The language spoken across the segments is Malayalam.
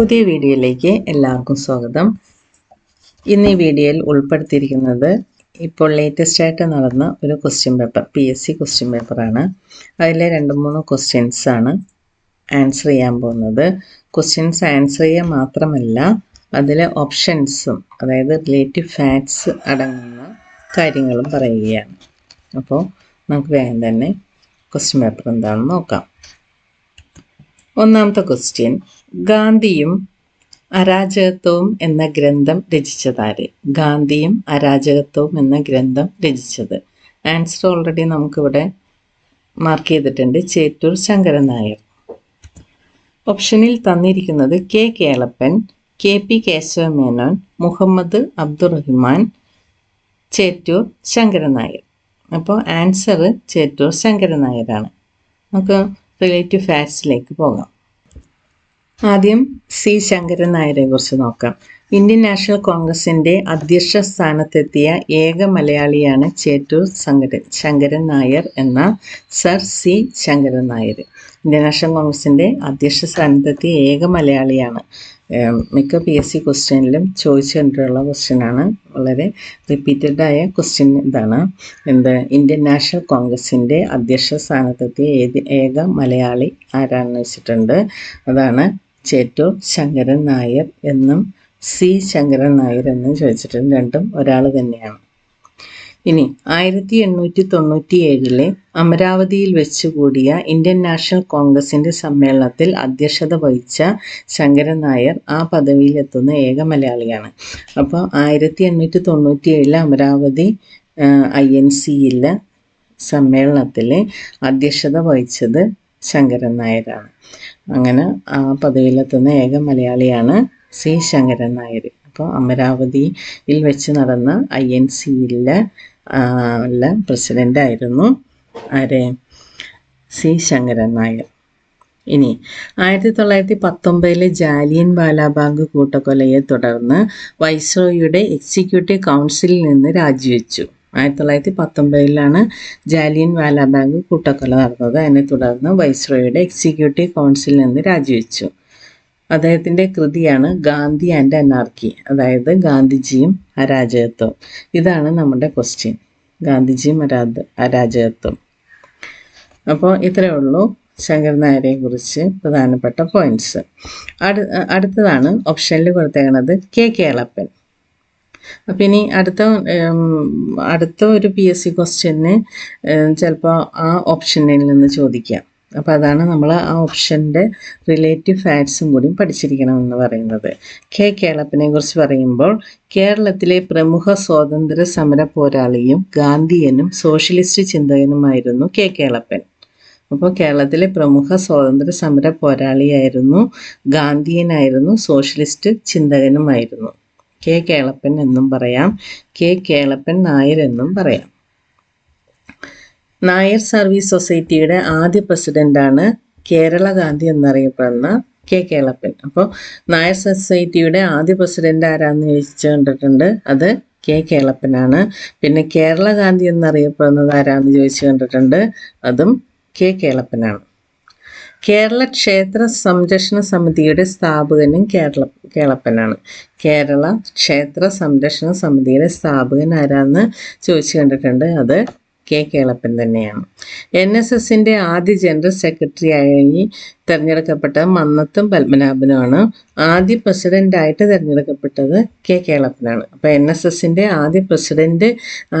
പുതിയ വീഡിയോയിലേക്ക് എല്ലാവർക്കും സ്വാഗതം. ഇന്ന് ഈ വീഡിയോയിൽ ഉൾപ്പെടുത്തിയിരിക്കുന്നത് ഇപ്പോൾ ലേറ്റസ്റ്റ് ആയിട്ട് നടന്ന ഒരു question paper P S C question പേപ്പറാണ് അതിലെ രണ്ട് മൂന്ന് ക്വസ്റ്റ്യൻസ് ആണ് ആൻസർ ചെയ്യാൻ പോകുന്നത്. ക്വസ്റ്റ്യൻസ് ആൻസർ ചെയ്യാൻ മാത്രമല്ല അതിലെ ഓപ്ഷൻസും അതായത് റിലേറ്റീവ് ഫാക്ട്സ് അടങ്ങുന്ന കാര്യങ്ങളും പറയുകയാണ്. അപ്പോൾ നമുക്ക് വേഗം തന്നെ ക്വസ്റ്റ്യൻ പേപ്പർ എന്താണെന്ന് നോക്കാം. ഒന്നാമത്തെ ക്വസ്റ്റ്യൻ ഗാന്ധിയും അരാജകത്വവും എന്ന ഗ്രന്ഥം രചിച്ചതാര്? ഗാന്ധിയും അരാജകത്വവും എന്ന ഗ്രന്ഥം രചിച്ചത്. ആൻസർ ഓൾറെഡി നമുക്കിവിടെ മാർക്ക് ചെയ്തിട്ടുണ്ട്. ചേറ്റൂർ ശങ്കരൻ നായർ. ഓപ്ഷനിൽ തന്നിരിക്കുന്നത് K Kelappan K P Kesava Menon Muhammad Abdurahiman Chettur Sankaran Nair. അപ്പോൾ ആൻസർ ചേറ്റൂർ ശങ്കരൻ നായരാണ്. നമുക്ക് റിലേറ്റീവ് ഫാക്ട്സിലേക്ക് പോകാം. ആദ്യം സി ശങ്കരൻ നായരെ കുറിച്ച് നോക്കാം. ഇന്ത്യൻ നാഷണൽ കോൺഗ്രസിന്റെ അധ്യക്ഷ സ്ഥാനത്തെത്തിയ ഏക മലയാളിയാണ് ചേറ്റൂർ ശങ്കരൻ ശങ്കരൻ നായർ എന്ന sir C Sankaran Nair. Indian National കോൺഗ്രസിന്റെ അധ്യക്ഷ സ്ഥാനത്തെത്തിയ ഏക മലയാളിയാണ്. മിക്ക പി എസ് സി ക്വസ്റ്റ്യനിലും ചോദിച്ചു കണ്ടിട്ടുള്ള ക്വസ്റ്റ്യനാണ്. വളരെ റിപ്പീറ്റഡ് ആയ ക്വസ്റ്റ്യൻ ഇതാണ്. എന്ത് ഇന്ത്യൻ നാഷണൽ കോൺഗ്രസിന്റെ അധ്യക്ഷ സ്ഥാനത്തെത്തിയ ഏക മലയാളി ആരാണെന്ന് വെച്ചിട്ടുണ്ട്. അതാണ് ചേറ്റൂർ ശങ്കരൻ നായർ എന്നും സി ശങ്കരൻ നായർ എന്നും ചോദിച്ചിട്ടുണ്ട് രണ്ടും ഒരാൾ തന്നെയാണ്. ഇനി ആയിരത്തി എണ്ണൂറ്റി തൊണ്ണൂറ്റി ഏഴിലെ അമരാവതിയിൽ വെച്ച് കൂടിയ ഇന്ത്യൻ നാഷണൽ കോൺഗ്രസിന്റെ സമ്മേളനത്തിൽ അധ്യക്ഷത വഹിച്ച ശങ്കരൻ നായർ ആ പദവിയിലെത്തുന്ന ഏക മലയാളിയാണ്. അപ്പോൾ ആയിരത്തി എണ്ണൂറ്റി തൊണ്ണൂറ്റി ഏഴിലെ അമരാവതി ഐ എൻ സിയിലെ സമ്മേളനത്തിൽ അധ്യക്ഷത വഹിച്ചത് ശങ്കരൻ നായരാണ്. അങ്ങനെ ആ പദവിയിലെത്തുന്ന ഏക മലയാളിയാണ് സി ശങ്കരൻ നായർ. അപ്പോൾ അമരാവതിയിൽ വെച്ച് നടന്ന ഐ എൻ സിയിലെ പ്രസിഡന്റ് ആയിരുന്നു ആരെ? സി ശങ്കരൻ നായർ. ഇനി ആയിരത്തി തൊള്ളായിരത്തി പത്തൊമ്പതിലെ ജാലിയൻ വാലാബാഗ് കൂട്ടക്കൊലയെ തുടർന്ന് വൈസ്രോയുടെ എക്സിക്യൂട്ടീവ് കൗൺസിലിൽ നിന്ന് രാജിവെച്ചു. ആയിരത്തി തൊള്ളായിരത്തി പത്തൊമ്പതിലാണ് ജാലിയൻ വാലാബാഗ് കൂട്ടക്കൊല നടന്നത്. അതിനെ തുടർന്ന് വൈസ്രോയുടെ എക്സിക്യൂട്ടീവ് കൗൺസിലിൽ നിന്ന് രാജിവെച്ചു. അദ്ദേഹത്തിന്റെ കൃതിയാണ് ഗാന്ധി ആൻഡ് അനാർക്കി അതായത് ഗാന്ധിജിയും അരാജകത്വം. ഇതാണ് നമ്മുടെ ക്വസ്റ്റ്യൻ. ഗാന്ധിജിയും അരാധ അരാജകത്വം. അപ്പോൾ ഇത്രയേ ഉള്ളൂ ശങ്കർ നായരെ കുറിച്ച് പ്രധാനപ്പെട്ട പോയിന്റ്സ് അടു അടുത്തതാണ് ഓപ്ഷനിൽ കൊടുത്തേക്കുന്നത് കെ. കേളപ്പൻ അപ്പം ഇനി അടുത്ത അടുത്ത ഒരു പി എസ് സി ക്വസ്റ്റ്യന് ചിലപ്പോൾ ആ ഓപ്ഷനിൽ നിന്ന് ചോദിക്കാം. അപ്പോൾ അതാണ് നമ്മൾ ആ ഓപ്ഷന്റെ റിലേറ്റീവ് ഫാക്ട്സും കൂടി പഠിച്ചിരിക്കണമെന്ന് പറയുന്നത്. കെ കേളപ്പിനെ കുറിച്ച് പറയുമ്പോൾ കേരളത്തിലെ പ്രമുഖ സ്വാതന്ത്ര്യ സമര പോരാളിയും ഗാന്ധിയനും സോഷ്യലിസ്റ്റ് ചിന്തകനുമായിരുന്നു കെ കേളപ്പൻ. അപ്പോൾ കേരളത്തിലെ പ്രമുഖ സ്വാതന്ത്ര്യ സമര പോരാളിയായിരുന്നു ഗാന്ധിയനായിരുന്നു സോഷ്യലിസ്റ്റ് ചിന്തകനുമായിരുന്നു. കെ കേളപ്പൻ എന്നും പറയാം. കെ കേളപ്പൻ നായർ എന്നും പറയാം. നായർ സർവീസ് സൊസൈറ്റിയുടെ ആദ്യ പ്രസിഡന്റാണ് കേരള ഗാന്ധി എന്നറിയപ്പെടുന്ന കെ കേളപ്പൻ. അപ്പോൾ നായർ സൊസൈറ്റിയുടെ ആദ്യ പ്രസിഡന്റ് ആരാന്ന് ചോദിച്ചു കണ്ടിട്ടുണ്ട്. അത് കെ കേളപ്പനാണ്. പിന്നെ കേരള ഗാന്ധി എന്നറിയപ്പെടുന്നത് ആരാന്ന് ചോദിച്ചു കണ്ടിട്ടുണ്ട്. അതും കെ കേളപ്പനാണ്. കേരള ക്ഷേത്ര സംരക്ഷണ സമിതിയുടെ സ്ഥാപകനും കേരള കേളപ്പനാണ്. കേരള ക്ഷേത്ര സംരക്ഷണ സമിതിയുടെ സ്ഥാപകൻ ആരാന്ന് ചോദിച്ചു കണ്ടിട്ടുണ്ട്. അത് കെ കേളപ്പൻ തന്നെയാണ്. എൻ എസ് എസിന്റെ ആദ്യ ജനറൽ സെക്രട്ടറിയായി തിരഞ്ഞെടുക്കപ്പെട്ട മന്നത്തും പത്മനാഭനുമാണ് ആദ്യ പ്രസിഡന്റായിട്ട് തിരഞ്ഞെടുക്കപ്പെട്ടത് കെ കേളപ്പനാണ്. അപ്പോൾ എൻ എസ് എസിന്റെ ആദ്യ പ്രസിഡന്റ്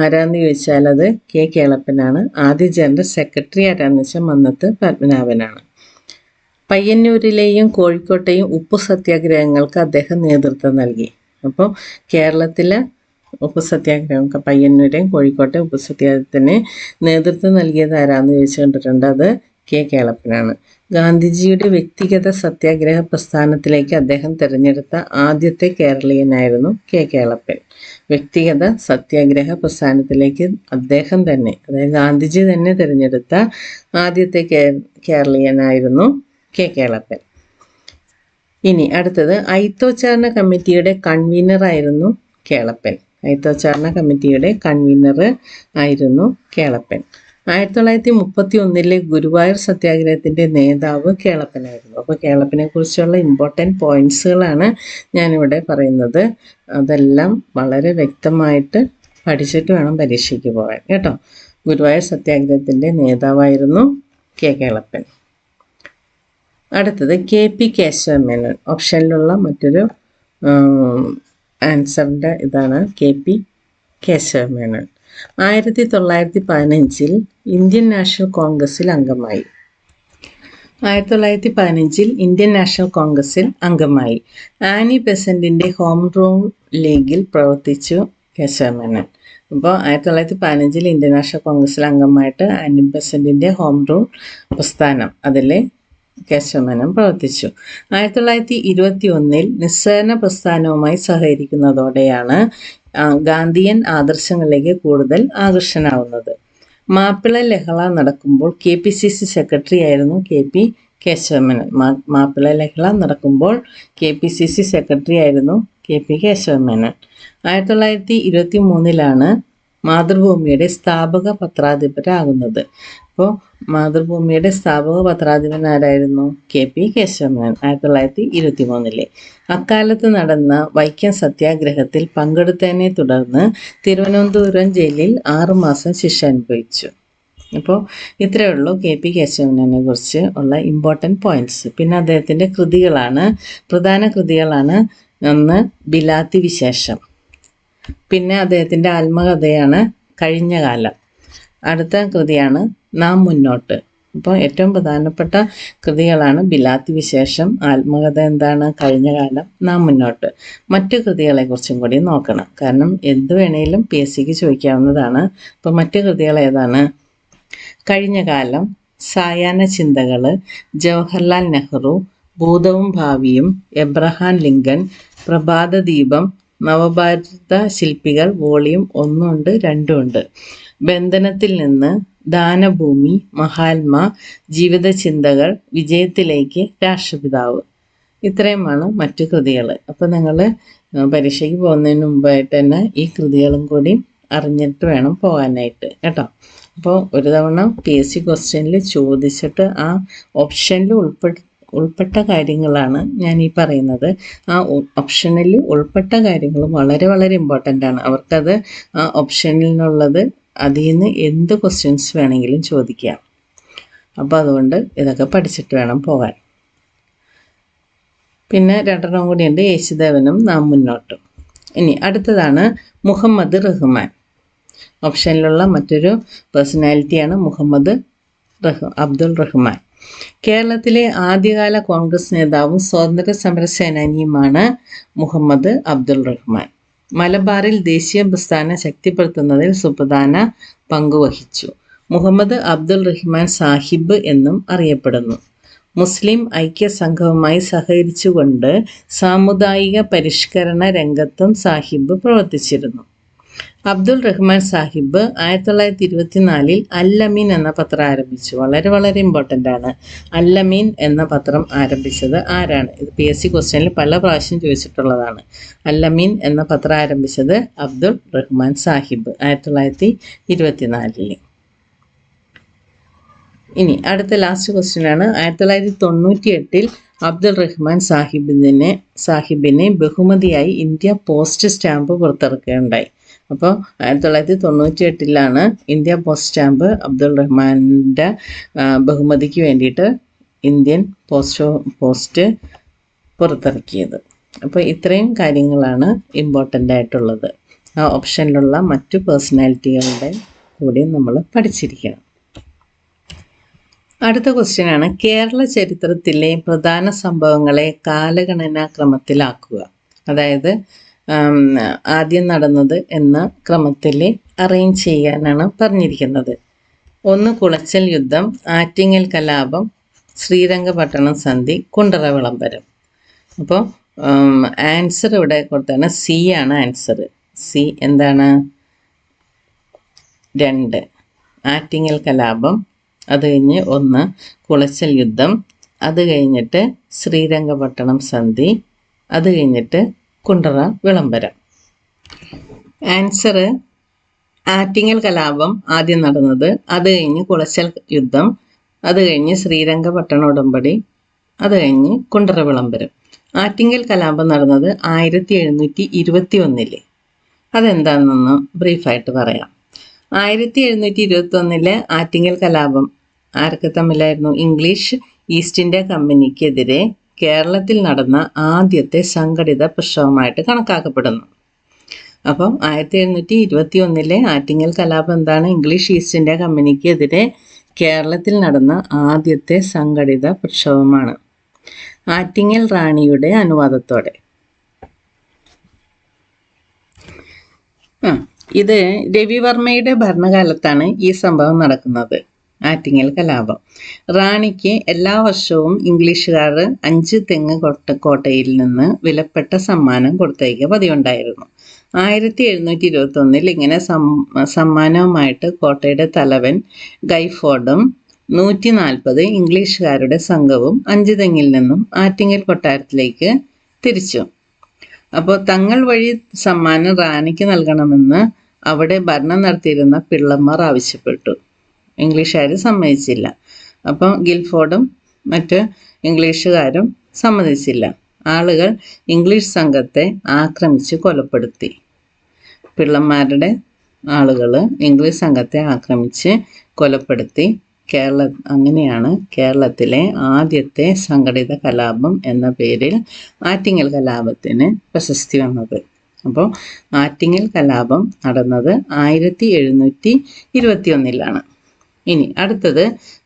ആരാന്ന് ചോദിച്ചാൽ അത് കെ കേളപ്പനാണ്. ആദ്യ ജനറൽ സെക്രട്ടറി ആരാന്ന് വെച്ചാൽ മന്നത്ത് പത്മനാഭനാണ്. പയ്യന്നൂരിലെയും കോഴിക്കോട്ടെയും ഉപ്പു സത്യാഗ്രഹങ്ങൾക്ക് അദ്ദേഹം നേതൃത്വം നൽകി. അപ്പോൾ കേരളത്തിലെ ഉപ്പു സത്യാഗ്രഹം പയ്യന്നൂരെയും കോഴിക്കോട്ടെ ഉപ്പു സത്യാഗ്രഹത്തിന് നേതൃത്വം നൽകിയത് ആരാന്ന് ചോദിച്ചു കണ്ടിട്ടുണ്ട് അത് കെ കേളപ്പനാണ്. ഗാന്ധിജിയുടെ വ്യക്തിഗത സത്യാഗ്രഹ പ്രസ്ഥാനത്തിലേക്ക് അദ്ദേഹം തിരഞ്ഞെടുത്ത ആദ്യത്തെ കേരളീയനായിരുന്നു കെ കേളപ്പൻ. വ്യക്തിഗത സത്യാഗ്രഹ പ്രസ്ഥാനത്തിലേക്ക് അദ്ദേഹം തന്നെ അതായത് ഗാന്ധിജി തന്നെ തിരഞ്ഞെടുത്ത ആദ്യത്തെ കേരളീയനായിരുന്നു കെ കേളപ്പൻ. ഇനി അടുത്തത് ഐത്തോച്ചാരണ കമ്മിറ്റിയുടെ കൺവീനർ ആയിരുന്നു കേളപ്പൻ. ഐത്തോച്ചാരണ കമ്മിറ്റിയുടെ കൺവീനർ ആയിരുന്നു കേളപ്പൻ. ആയിരത്തി തൊള്ളായിരത്തി മുപ്പത്തി ഒന്നിലെ ഗുരുവായൂർ സത്യാഗ്രഹത്തിന്റെ നേതാവ് കേളപ്പനായിരുന്നു. അപ്പോൾ കേളപ്പനെ കുറിച്ചുള്ള ഇമ്പോർട്ടന്റ് പോയിന്റ്സുകളാണ് ഞാനിവിടെ പറയുന്നത്. അതെല്ലാം വളരെ വ്യക്തമായിട്ട് പഠിച്ചിട്ട് വേണം പരീക്ഷയ്ക്ക് പോകാൻ. കേട്ടോ? ഗുരുവായൂർ സത്യാഗ്രഹത്തിന്റെ നേതാവായിരുന്നു കെ കേളപ്പൻ. അടുത്തത് കെ പി കേശവമേനോൻ. ഓപ്ഷനിലുള്ള മറ്റൊരു ആൻസറിന്റെ ഇതാണ് കെ പി കേശവമേനോൻ. ആയിരത്തി തൊള്ളായിരത്തി പതിനഞ്ചിൽ ഇന്ത്യൻ നാഷണൽ കോൺഗ്രസിൽ അംഗമായി. ആയിരത്തി തൊള്ളായിരത്തി പതിനഞ്ചിൽ ഇന്ത്യൻ നാഷണൽ കോൺഗ്രസിൽ അംഗമായി. ആനി ബെസന്റിന്റെ ഹോം റൂം ലീഗിൽ പ്രവർത്തിച്ചു കേശവമേനോൻ. അപ്പോൾ ആയിരത്തി തൊള്ളായിരത്തി പതിനഞ്ചിൽ ഇന്ത്യൻ നാഷണൽ കോൺഗ്രസിൽ അംഗമായിട്ട് ആനി ബെസന്റിന്റെ ഹോം റൂം പ്രസ്ഥാനം അതിലെ കേശവമേനോൻ പ്രവർത്തിച്ചു. ആയിരത്തി തൊള്ളായിരത്തി ഇരുപത്തി ഒന്നിൽ നിസ്സഹരണ പ്രസ്ഥാനവുമായി സഹകരിക്കുന്നതോടെയാണ് ഗാന്ധിയൻ ആദർശങ്ങളിലേക്ക് കൂടുതൽ ആകർഷനാവുന്നത്. മാപ്പിള ലഹള നടക്കുമ്പോൾ K P C C secretary ആയിരുന്നു കെ പി കേശവമേനോൻ. മാപ്പിള ലഹള നടക്കുമ്പോൾ K P C C secretary ആയിരുന്നു കെ പി കേശവമേനോൻ. ആയിരത്തി തൊള്ളായിരത്തി ഇരുപത്തി മൂന്നിലാണ് മാതൃഭൂമിയുടെ സ്ഥാപക പത്രാധിപരാകുന്നത്. അപ്പോൾ മാതൃഭൂമിയുടെ സ്ഥാപക പത്രാധിപൻ ആരായിരുന്നു കെ പി കേശവമേനോൻ ആയിരത്തി തൊള്ളായിരത്തി ഇരുപത്തി മൂന്നിലെ അക്കാലത്ത് നടന്ന വൈക്കം സത്യാഗ്രഹത്തിൽ പങ്കെടുത്തതിനെ തുടർന്ന് തിരുവനന്തപുരം ജയിലിൽ ആറുമാസം ശിക്ഷ അനുഭവിച്ചു. അപ്പോൾ ഇത്രയേ ഉള്ളൂ കെ പി കേശവനെ കുറിച്ച് ഉള്ള ഇമ്പോർട്ടന്റ് പോയിന്റ്സ് പിന്നെ അദ്ദേഹത്തിന്റെ കൃതികളാണ് പ്രധാന കൃതികളാണ് ഒന്ന് ബിലാത്തി വിശേഷം. പിന്നെ അദ്ദേഹത്തിന്റെ ആത്മകഥയാണ് കഴിഞ്ഞ കാലം അടുത്ത കൃതിയാണ് നാം മുന്നോട്ട്. അപ്പോൾ ഏറ്റവും പ്രധാനപ്പെട്ട കൃതികളാണ് ബിലാത്തി വിശേഷം ആത്മകഥ എന്താണ് കഴിഞ്ഞ കാലം നാം മുന്നോട്ട്. മറ്റു കൃതികളെ കുറിച്ചും കൂടി നോക്കണം. കാരണം എന്ത് വേണേലും പി എസ് സിക്ക് ചോദിക്കാവുന്നതാണ്. അപ്പോൾ മറ്റു കൃതികൾ ഏതാണ്? കഴിഞ്ഞ കാലം സായാഹ്ന ചിന്തകൾ ജവഹർലാൽ നെഹ്റു ഭൂതവും ഭാവിയും എബ്രഹാം ലിങ്കൺ പ്രഭാതദീപം നവഭാരത ശില്പികൾ വോളിയം ഒന്നുണ്ട് രണ്ടുമുണ്ട് ബന്ധനത്തിൽ നിന്ന് ദാനഭൂമി മഹാത്മ ജീവിത ചിന്തകൾ വിജയത്തിലേക്ക് രാഷ്ട്രപിതാവ്. ഇത്രയുമാണ് മറ്റു കൃതികൾ. അപ്പോൾ നിങ്ങൾ പരീക്ഷയ്ക്ക് പോകുന്നതിന് മുമ്പായിട്ട് തന്നെ ഈ കൃതികളും കൂടി അറിഞ്ഞിട്ട് വേണം പോകാനായിട്ട്. കേട്ടോ? അപ്പോൾ ഒരു തവണ പി എസ് സി ക്വസ്റ്റ്യനിൽ ചോദിച്ചിട്ട് ആ ഓപ്ഷനിൽ ഉൾപ്പെട്ട ഉൾപ്പെട്ട കാര്യങ്ങളാണ് ഞാൻ ഈ പറയുന്നത്. ആ ഓപ്ഷനിൽ ഉൾപ്പെട്ട കാര്യങ്ങൾ വളരെ വളരെ ഇമ്പോർട്ടന്റ് ആണ്. അവർക്കത് ആ ഓപ്ഷനിൽ നിന്നുള്ളത് അതിൽ നിന്ന് എന്ത് ക്വസ്റ്റ്യൻസ് വേണമെങ്കിലും ചോദിക്കാം. അപ്പോൾ അതുകൊണ്ട് ഇതൊക്കെ പഠിച്ചിട്ട് വേണം പോകാൻ. പിന്നെ രണ്ടെണ്ണം കൂടിയുണ്ട് യേശുദേവനും നാം മുന്നോട്ടും. ഇനി അടുത്തതാണ് മുഹമ്മദ് റഹ്മാൻ. ഓപ്ഷനിലുള്ള മറ്റൊരു പേഴ്സണാലിറ്റിയാണ് മുഹമ്മദ് റഹ് അബ്ദുൾ റഹ്മാൻ. കേരളത്തിലെ ആദ്യകാല കോൺഗ്രസ് നേതാവും സ്വാതന്ത്ര്യ സമര സേനാനിയുമാണ് മുഹമ്മദ് അബ്ദുൾ റഹ്മാൻ. മലബാറിൽ ദേശീയ പ്രസ്ഥാനം ശക്തിപ്പെടുത്തുന്നതിൽ സുപ്രധാന പങ്കുവഹിച്ചു മുഹമ്മദ് അബ്ദുൾ റഹ്മാൻ സാഹിബ് എന്നും അറിയപ്പെടുന്നു. മുസ്ലിം ഐക്യ സംഘവുമായി സഹകരിച്ചുകൊണ്ട് സാമുദായിക പരിഷ്കരണ രംഗത്തും സാഹിബ് പ്രവർത്തിച്ചിരുന്നു. അബ്ദുൾ റഹ്മാൻ സാഹിബ് ആയിരത്തി തൊള്ളായിരത്തി ഇരുപത്തിനാലിൽ അല്ലമീൻ എന്ന പത്രം ആരംഭിച്ചു. വളരെ വളരെ ഇമ്പോർട്ടന്റ് ആണ്. അല്ലമീൻ എന്ന പത്രം ആരംഭിച്ചത് ആരാണ്? ഇത് പി എസ് സി ക്വസ്റ്റ്യനിൽ പല പ്രാവശ്യം ചോദിച്ചിട്ടുള്ളതാണ്. അല്ലമീൻ എന്ന പത്രം ആരംഭിച്ചത് അബ്ദുൾ റഹ്മാൻ സാഹിബ് ആയിരത്തി തൊള്ളായിരത്തി ഇരുപത്തിനാലിൽ ഇനി അടുത്ത ലാസ്റ്റ് ക്വസ്റ്റ്യൻ ആണ്. ആയിരത്തി തൊള്ളായിരത്തി തൊണ്ണൂറ്റി എട്ടിൽ അബ്ദുൾ റഹ്മാൻ സാഹിബിനെ സാഹിബിനെ ബഹുമതിയായി ഇന്ത്യ പോസ്റ്റ് സ്റ്റാമ്പ് പുറത്തിറക്കുകയുണ്ടായി. അപ്പോൾ ആയിരത്തി തൊള്ളായിരത്തി തൊണ്ണൂറ്റി എട്ടിലാണ് ഇന്ത്യ പോസ്റ്റ് സ്റ്റാമ്പ് അബ്ദുൾ റഹ്മാന്റെ ബഹുമതിക്ക് വേണ്ടിയിട്ട് ഇന്ത്യൻ പോസ്റ്റ് പോസ്റ്റ് പുറത്തിറക്കിയത്. അപ്പോൾ ഇത്രയും കാര്യങ്ങളാണ് ഇമ്പോർട്ടന്റ് ആയിട്ടുള്ളത്. ആ ഓപ്ഷനിലുള്ള മറ്റു പേഴ്സണാലിറ്റികളുടെ കൂടി നമ്മൾ പഠിച്ചിരിക്കണം. അടുത്ത ക്വസ്റ്റ്യൻ ആണ് കേരള ചരിത്രത്തിലെ പ്രധാന സംഭവങ്ങളെ കാലഗണനാക്രമത്തിലാക്കുക. അതായത് ആദ്യം നടന്നത് എന്ന ക്രമത്തിൽ അറേഞ്ച് ചെയ്യാനാണ് പറഞ്ഞിരിക്കുന്നത്. ഒന്ന് കുളച്ചൽ യുദ്ധം ആറ്റിങ്ങൽ കലാപം ശ്രീരംഗപട്ടണം സന്ധി കുണ്ടറ വിളംബരം. അപ്പോൾ ആൻസർ ഇവിടെ കൊടുത്താണ് സി ആണ് ആൻസർ സി എന്താണ്? രണ്ട്. ആറ്റിങ്ങൽ കലാപം അത് കഴിഞ്ഞ് ഒന്ന് കുളച്ചൽ യുദ്ധം അത് കഴിഞ്ഞിട്ട് ശ്രീരംഗപട്ടണം സന്ധി അത് കഴിഞ്ഞിട്ട് കുണ്ടറ വിളംബരം. ആൻസർ ആറ്റിങ്ങൽ കലാപം ആദ്യം നടന്നത് അത് കഴിഞ്ഞ് കുളച്ചൽ യുദ്ധം അത് കഴിഞ്ഞ് ശ്രീരംഗപട്ടണ ഉടമ്പടി അത് കഴിഞ്ഞ് കുണ്ടറ വിളംബരം. ആറ്റിങ്ങൽ കലാപം നടന്നത് ആയിരത്തി എഴുന്നൂറ്റി ഇരുപത്തി ഒന്നിൽ അതെന്താണെന്നൊന്ന് ബ്രീഫായിട്ട് പറയാം. ആയിരത്തി എഴുന്നൂറ്റി ഇരുപത്തി ഒന്നിലെ ആറ്റിങ്ങൽ കലാപം ആർക്ക് തമ്മിലായിരുന്നു? ഇംഗ്ലീഷ് ഈസ്റ്റ് ഇന്ത്യ കമ്പനിക്കെതിരെ കേരളത്തിൽ നടന്ന ആദ്യത്തെ സംഘടിത പ്രക്ഷോഭമായിട്ട് കണക്കാക്കപ്പെടുന്നു. അപ്പം ആയിരത്തി എഴുന്നൂറ്റി ഇരുപത്തി ഒന്നിലെ ആറ്റിങ്ങൽ കലാപം എന്താണ്? ഇംഗ്ലീഷ് ഈസ്റ്റ് ഇന്ത്യ കമ്പനിക്കെതിരെ കേരളത്തിൽ നടന്ന ആദ്യത്തെ സംഘടിത പ്രക്ഷോഭമാണ്. ആറ്റിങ്ങൽ റാണിയുടെ അനുവാദത്തോടെ. ഇത് രവിവർമ്മയുടെ ഭരണകാലത്താണ് ഈ സംഭവം നടക്കുന്നത്. ആറ്റിങ്ങൽ കലാപം. റാണിക്ക് എല്ലാ വർഷവും ഇംഗ്ലീഷുകാർ അഞ്ച് തെങ്ങ് കോട്ട കോട്ടയിൽ നിന്ന് വിലപ്പെട്ട സമ്മാനം കൊടുത്തയക്കുക പതിവുണ്ടായിരുന്നു. ആയിരത്തി എഴുന്നൂറ്റി ഇരുപത്തി ഒന്നിൽ ഇങ്ങനെ സമ്മാനവുമായിട്ട് കോട്ടയുടെ തലവൻ ഗൈഫോർഡും നൂറ്റി നാൽപ്പത് ഇംഗ്ലീഷുകാരുടെ സംഘവും അഞ്ച് തെങ്ങിൽ നിന്നും ആറ്റിങ്ങൽ കൊട്ടാരത്തിലേക്ക് തിരിച്ചു. അപ്പോൾ തങ്ങൾ വഴി സമ്മാനം റാണിക്ക് നൽകണമെന്ന് അവിടെ ഭരണം നടത്തിയിരുന്ന പിള്ളമാർ ആവശ്യപ്പെട്ടു. ഇംഗ്ലീഷുകാർ സമ്മതിച്ചില്ല. അപ്പം ഗിൽഫോർഡും മറ്റ് ഇംഗ്ലീഷുകാരും സമ്മതിച്ചില്ല. ആളുകൾ ഇംഗ്ലീഷ് സംഘത്തെ ആക്രമിച്ച് കൊലപ്പെടുത്തി. പിള്ളന്മാരുടെ ആളുകൾ ഇംഗ്ലീഷ് സംഘത്തെ ആക്രമിച്ച് കൊലപ്പെടുത്തി. കേരള അങ്ങനെയാണ് കേരളത്തിലെ ആദ്യത്തെ സംഘടിത കലാപം എന്ന പേരിൽ ആറ്റിങ്ങൽ കലാപത്തിന് പ്രശസ്തി വന്നത്. അപ്പോൾ ആറ്റിങ്ങൽ കലാപം നടന്നത് ആയിരത്തി എഴുന്നൂറ്റി ഇരുപത്തി ഒന്നിലാണ് ഇനി അടുത്തത്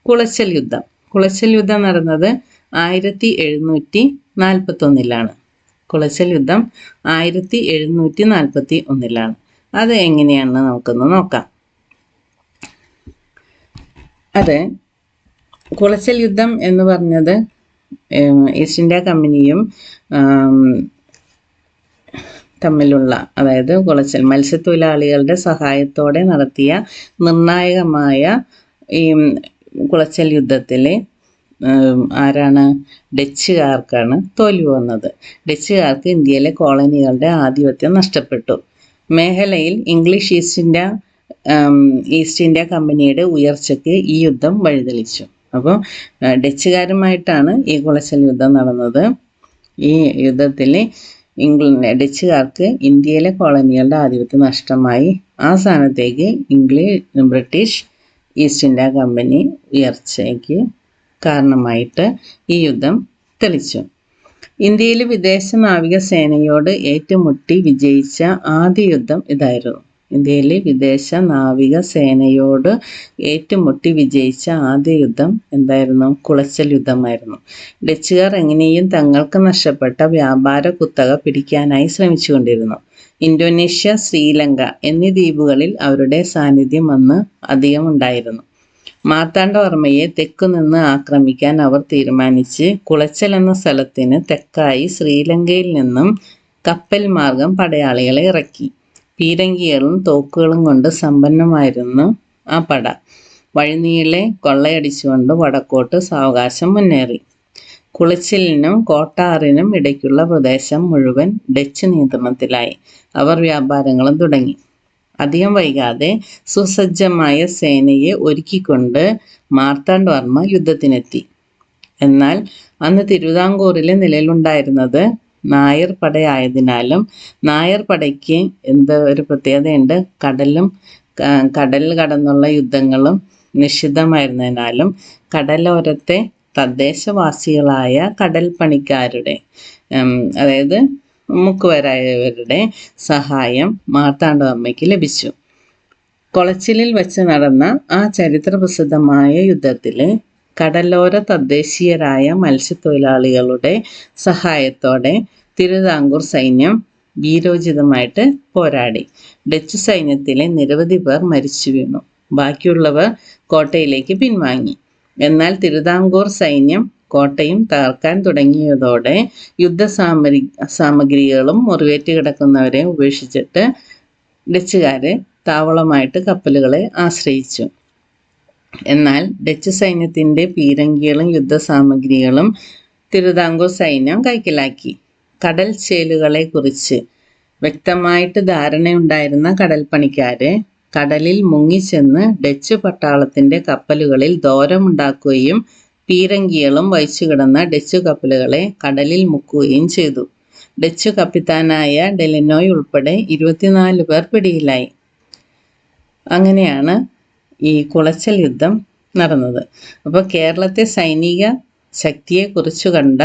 കുളച്ചൽ യുദ്ധം. കുളച്ചൽ യുദ്ധം നടന്നത് ആയിരത്തി എഴുന്നൂറ്റി നാൽപ്പത്തി ഒന്നിലാണ് കുളച്ചൽ യുദ്ധം ആയിരത്തി എഴുന്നൂറ്റി നാൽപ്പത്തി ഒന്നിലാണ് അത് എങ്ങനെയാണെന്ന് നമുക്കൊന്ന് നോക്കാം. അത് കുളച്ചൽ യുദ്ധം എന്ന് പറഞ്ഞത് ഈസ്റ്റ് ഇന്ത്യ കമ്പനിയും തമ്മിലുള്ള അതായത് കുളച്ചൽ മത്സ്യത്തൊഴിലാളികളുടെ സഹായത്തോടെ നടത്തിയ നിർണായകമായ ഈ കുളച്ചൽ യുദ്ധത്തിൽ ആരാണ്? ഡച്ചുകാർക്കാണ് തോൽവി വന്നത്. ഡച്ചുകാർക്ക് ഇന്ത്യയിലെ കോളനികളുടെ ആധിപത്യം നഷ്ടപ്പെട്ടു. മേഖലയിൽ English East India East India കമ്പനിയുടെ ഉയർച്ചയ്ക്ക് ഈ യുദ്ധം വഴിതെളിച്ചു. അപ്പോൾ ഡച്ചുകാരുമായിട്ടാണ് ഈ കുളച്ചൽ യുദ്ധം നടന്നത്. ഈ യുദ്ധത്തിൽ ഇംഗ്ലണ്ട് ഡച്ചുകാർക്ക് ഇന്ത്യയിലെ കോളനികളുടെ ആധിപത്യം നഷ്ടമായി. ആ സ്ഥാനത്തേക്ക് English British East India company ഉയർച്ചയ്ക്ക് കാരണമായിട്ട് ഈ യുദ്ധം തെളിച്ചു. ഇന്ത്യയിൽ വിദേശ നാവിക സേനയോട് ഏറ്റുമുട്ടി വിജയിച്ച ആദ്യ യുദ്ധം ഇതായിരുന്നു. ഇന്ത്യയിലെ വിദേശ നാവിക സേനയോട് ഏറ്റുമുട്ടി വിജയിച്ച ആദ്യ യുദ്ധം എന്തായിരുന്നു? കുളച്ചൽ യുദ്ധമായിരുന്നു. ഡച്ചുകാർ എങ്ങനെയും തങ്ങൾക്ക് നഷ്ടപ്പെട്ട വ്യാപാര കുത്തക പിടിക്കാനായി ശ്രമിച്ചുകൊണ്ടിരുന്നു. ഇന്തോനേഷ്യ ശ്രീലങ്ക എന്നീ ദ്വീപുകളിൽ അവരുടെ സാന്നിധ്യം അന്ന് അധികം ഉണ്ടായിരുന്നു മാർത്താണ്ഡവർമ്മയെ തെക്കുനിന്ന് ആക്രമിക്കാൻ അവർ തീരുമാനിച്ച് കുളച്ചൽ എന്ന സ്ഥലത്തിന് തെക്കായി ശ്രീലങ്കയിൽ നിന്നും കപ്പൽ മാർഗം പടയാളികളെ ഇറക്കി. പീരങ്കികളും തോക്കുകളും കൊണ്ട് സമ്പന്നമായിരുന്നു ആ പട. വഴിനീളെ കൊള്ളയടിച്ചുകൊണ്ട് വടക്കോട്ട് സാവകാശം മുന്നേറി. കുളിച്ചിലിനും കോട്ടാറിനും ഇടയ്ക്കുള്ള പ്രദേശം മുഴുവൻ ഡച്ച് നിയന്ത്രണത്തിലായി. അവർ വ്യാപാരങ്ങളും തുടങ്ങി. അധികം വൈകാതെ സുസജ്ജമായ സേനയെ ഒരുക്കിക്കൊണ്ട് മാർത്താണ്ഡ് വർമ്മ യുദ്ധത്തിനെത്തി. എന്നാൽ അന്ന് തിരുവിതാംകൂറിലെ നിലയിലുണ്ടായിരുന്നത് നായർ പടയായതിനാലും നായർ പടയ്ക്ക് എന്ത് ഒരു പ്രത്യേകതയുണ്ട്? കടലും കടൽ കടന്നുള്ള യുദ്ധങ്ങളും നിഷിദ്ധമായിരുന്നതിനാലും കടലോരത്തെ തദ്ദേശവാസികളായ കടൽ പണിക്കാരുടെ അതായത് മുക്കുവരായവരുടെ സഹായം മാർത്താണ്ഡവർമ്മയ്ക്ക് ലഭിച്ചു. കൊളച്ചിലിൽ വെച്ച് നടന്ന ആ ചരിത്രപ്രസിദ്ധമായ യുദ്ധത്തിൽ കടലോര തദ്ദേശീയരായ മത്സ്യത്തൊഴിലാളികളുടെ സഹായത്തോടെ തിരുവിതാംകൂർ സൈന്യം വീരോചിതമായിട്ട് പോരാടി. ഡച്ച് സൈന്യത്തിലെ നിരവധി പേർ മരിച്ചു വീണു. ബാക്കിയുള്ളവർ കോട്ടയിലേക്ക് പിൻവാങ്ങി. എന്നാൽ തിരുവിതാംകൂർ സൈന്യം കോട്ടയും തകർക്കാൻ തുടങ്ങിയതോടെ യുദ്ധ സാമഗ്രി സാമഗ്രികളും മുറിവേറ്റ് കിടക്കുന്നവരെ ഉപേക്ഷിച്ചിട്ട് ഡച്ചുകാരെ താവളമായിട്ട് കപ്പലുകളെ ആശ്രയിച്ചു. എന്നാൽ ഡച്ച് സൈന്യത്തിന്റെ പീരങ്കികളും യുദ്ധസാമഗ്രികളും തിരുവിതാംകൂർ സൈന്യം കൈക്കലാക്കി. കടൽ ചേലുകളെ കുറിച്ച് വ്യക്തമായിട്ട് ധാരണയുണ്ടായിരുന്ന കടൽപ്പണിക്കാരെ കടലിൽ മുങ്ങിച്ചെന്ന് ഡച്ച് പട്ടാളത്തിന്റെ കപ്പലുകളിൽ ദോരമുണ്ടാക്കുകയും പീരങ്കികളും വഹിച്ചു കിടന്ന ഡച്ച് കപ്പലുകളെ കടലിൽ മുക്കുകയും ചെയ്തു. ഡച്ച് കപ്പിത്താനായ ഡെലിനോയ് ഉൾപ്പെടെ ഇരുപത്തിനാല് പേർ പിടിയിലായി. അങ്ങനെയാണ് ഈ കുളച്ചൽ യുദ്ധം നടന്നത്. അപ്പോൾ കേരളത്തെ സൈനിക ശക്തിയെക്കുറിച്ചു കണ്ട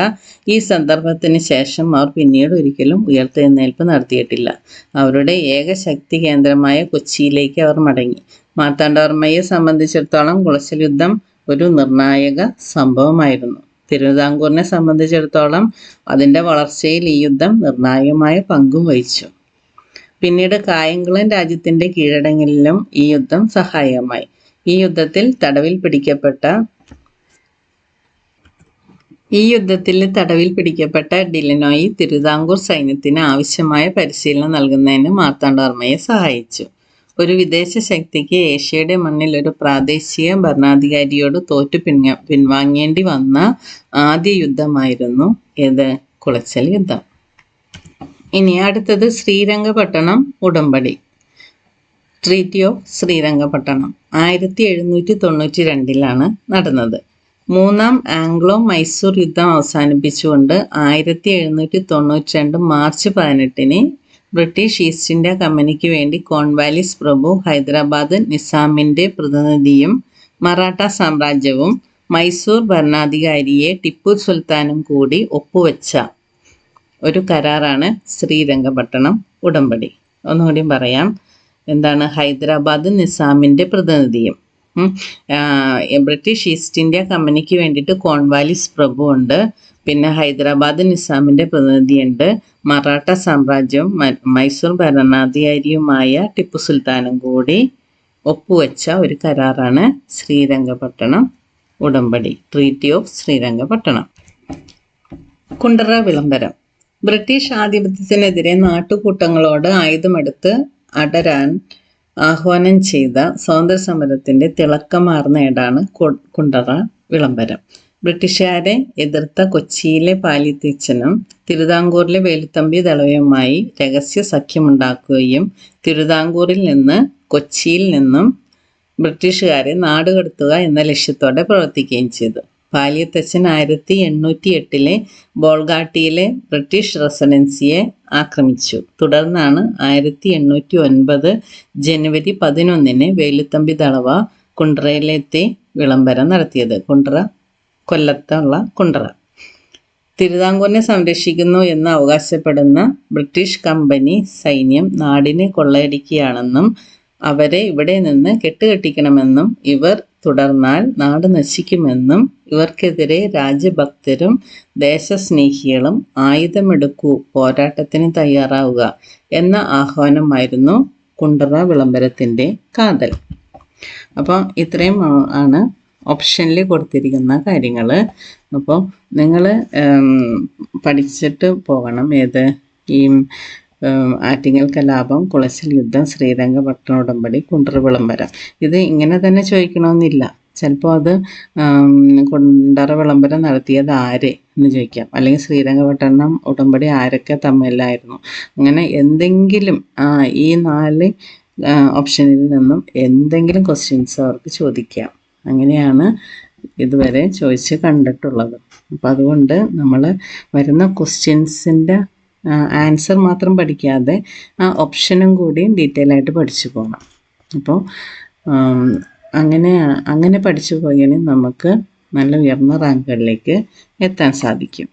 ഈ സന്ദർഭത്തിന് ശേഷം അവർ പിന്നീട് ഒരിക്കലും ഉയർത്തെഴുന്നേൽപ്പ് നടത്തിയിട്ടില്ല. അവരുടെ ഏക ശക്തി കേന്ദ്രമായ കൊച്ചിയിലേക്ക് അവർ മടങ്ങി. മാർത്താണ്ഡവർമ്മയെ സംബന്ധിച്ചിടത്തോളം കുളച്ചൽ യുദ്ധം ഒരു നിർണായക സംഭവമായിരുന്നു. തിരുവിതാംകൂറിനെ സംബന്ധിച്ചിടത്തോളം അതിന്റെ വളർച്ചയിൽ ഈ യുദ്ധം നിർണായകമായ പങ്കും വഹിച്ചു. പിന്നീട് കായംകുളം രാജ്യത്തിന്റെ കീഴടങ്ങലിലും ഈ യുദ്ധം സഹായകമായി. ഈ യുദ്ധത്തിൽ തടവിൽ പിടിക്കപ്പെട്ട ഈ യുദ്ധത്തിൽ തടവിൽ പിടിക്കപ്പെട്ട ഡിലനോയി തിരുവിതാംകൂർ സൈന്യത്തിന് ആവശ്യമായ പരിശീലനം നൽകുന്നതിന് മാർത്താണ്ഡവർമ്മയെ സഹായിച്ചു. ഒരു വിദേശ ശക്തിക്ക് ഏഷ്യയുടെ മണ്ണിൽ ഒരു പ്രാദേശിക ഭരണാധികാരിയോട് തോറ്റു പിൻവ പിൻവാങ്ങേണ്ടി വന്ന ആദ്യ യുദ്ധമായിരുന്നു ഏത്? കുളച്ചൽ യുദ്ധം. ഇനി അടുത്തത് ശ്രീരംഗപട്ടണം ഉടമ്പടി. Treaty of Srirangapatnam. ആയിരത്തി എഴുന്നൂറ്റി തൊണ്ണൂറ്റി രണ്ടിലാണ് നടന്നത്. മൂന്നാം ആംഗ്ലോ മൈസൂർ യുദ്ധം അവസാനിപ്പിച്ചുകൊണ്ട് ആയിരത്തി എഴുന്നൂറ്റി തൊണ്ണൂറ്റി രണ്ട് മാർച്ച് പതിനെട്ടിന് ബ്രിട്ടീഷ് ഈസ്റ്റ് ഇന്ത്യ കമ്പനിക്ക് വേണ്ടി കോൺവാലിസ് പ്രഭു ഹൈദരാബാദ് നിസാമിന്റെ പ്രതിനിധിയും മറാഠ സാമ്രാജ്യവും മൈസൂർ ഭരണാധികാരിയെ ടിപ്പു സുൽത്താനും കൂടി ഒപ്പുവെച്ച ഒരു കരാറാണ് ശ്രീരംഗപട്ടണം ഉടമ്പടി. ഒന്നുകൂടി പറയാം. എന്താണ് ഹൈദരാബാദ് നിസാമിന്റെ പ്രതിനിധിയും? ബ്രിട്ടീഷ് ഈസ്റ്റ് ഇന്ത്യ കമ്പനിക്ക് വേണ്ടിയിട്ട് കോൺവാലിസ് പ്രഭു ഉണ്ട്. പിന്നെ ഹൈദരാബാദ് നിസാമിന്റെ പ്രതിനിധിയുണ്ട്. മറാഠ സാമ്രാജ്യവും മൈസൂർ ഭരണാധികാരിയുമായ ടിപ്പു സുൽത്താനും കൂടി ഒപ്പുവെച്ച ഒരു കരാറാണ് ശ്രീരംഗപട്ടണം ഉടമ്പടി ട്രീറ്റി ഓഫ് ശ്രീരംഗപട്ടണം. കുണ്ടറ വിളംബരം. ബ്രിട്ടീഷ് ആധിപത്യത്തിനെതിരെ നാട്ടുകൂട്ടങ്ങളോട് ആയുധമെടുത്ത് അടരാൻ ആഹ്വാനം ചെയ്ത സ്വാതന്ത്ര്യ സമരത്തിന്റെ തിളക്കമാർന്ന ഏടാണ് കുണ്ടറ വിളംബരം. ബ്രിട്ടീഷുകാരെ എതിർത്ത കൊച്ചിയിലെ പാലിത്തീച്ചനും തിരുവിതാംകൂറിലെ വേലുത്തമ്പി ദളവയുമായി രഹസ്യ സഖ്യമുണ്ടാക്കുകയും തിരുവിതാംകൂറിൽ നിന്ന് കൊച്ചിയിൽ നിന്നും ബ്രിട്ടീഷുകാരെ നാടുകടത്തുക എന്ന ലക്ഷ്യത്തോടെ പ്രവർത്തിക്കുകയും ചെയ്തു. പാലിയത്തച്ഛൻ ആയിരത്തി എണ്ണൂറ്റി എട്ടിലെ ബോൾഗാട്ടിയിലെ ബ്രിട്ടീഷ് റെസിഡൻസിയെ ആക്രമിച്ചു. തുടർന്നാണ് ആയിരത്തി എണ്ണൂറ്റി ഒൻപത് ജനുവരി പതിനൊന്നിന് വേലുത്തമ്പി ദളവ കുണ്ട്രയിലെത്തി വിളംബരം നടത്തിയത്. കുണ്ട്ര കൊല്ലത്തുള്ള കുണ്ട്ര. തിരുവിതാംകൂറിനെ സംരക്ഷിക്കുന്നു എന്ന് അവകാശപ്പെടുന്ന ബ്രിട്ടീഷ് കമ്പനി സൈന്യം നാടിനെ കൊള്ളയടിക്കുകയാണെന്നും അവരെ ഇവിടെ നിന്ന് കെട്ടുകെട്ടിക്കണമെന്നും ഇവർ തുടർന്നാൽ നാട് നശിക്കുമെന്നും ഇവർക്കെതിരെ രാജ്യഭക്തരും ദേശസ്നേഹികളും ആയുധമെടുക്കൂ പോരാട്ടത്തിന് തയ്യാറാവുക എന്ന ആഹ്വാനമായിരുന്നു കുണ്ടറ വിളംബരത്തിന്റെ കാതൽ. അപ്പോൾ ഇത്രയും ആണ് ഓപ്ഷനിൽ കൊടുത്തിരിക്കുന്ന കാര്യങ്ങൾ അപ്പോൾ നിങ്ങൾ പഠിച്ചിട്ട് പോകണം. ഏത്? ഈ ആറ്റിങ്ങൽ കലാപം കുളച്ചിൽ യുദ്ധം ശ്രീരംഗപട്ടണ ഉടമ്പടി കുണ്ടറ വിളംബരം. ഇത് ഇങ്ങനെ തന്നെ ചോദിക്കണമെന്നില്ല. ചിലപ്പോൾ അത് കുണ്ടറ വിളംബരം നടത്തിയത് ആര് എന്ന് ചോദിക്കാം. അല്ലെങ്കിൽ ശ്രീരംഗപട്ടണം ഉടമ്പടി ആരൊക്കെ തമ്മിലായിരുന്നു. അങ്ങനെ എന്തെങ്കിലും ഈ നാല് ഓപ്ഷനിൽ നിന്നും എന്തെങ്കിലും ക്വസ്റ്റ്യൻസ് അവർക്ക് ചോദിക്കാം. അങ്ങനെയാണ് ഇതുവരെ ചോദിച്ച് കണ്ടിട്ടുള്ളത്. അപ്പോൾ അതുകൊണ്ട് നമ്മൾ വരുന്ന ക്വസ്റ്റ്യൻസിന്റെ ആൻസർ മാത്രം പഠിക്കാതെ ആ ഓപ്ഷനും കൂടി ഡീറ്റെയിൽ ആയിട്ട് പഠിച്ചു പോകണം അപ്പോൾ അങ്ങനെ അങ്ങനെ പഠിച്ചു പോയാൽ നമുക്ക് നല്ല ഉയർന്ന റാങ്കുകളിലേക്ക് എത്താൻ സാധിക്കും.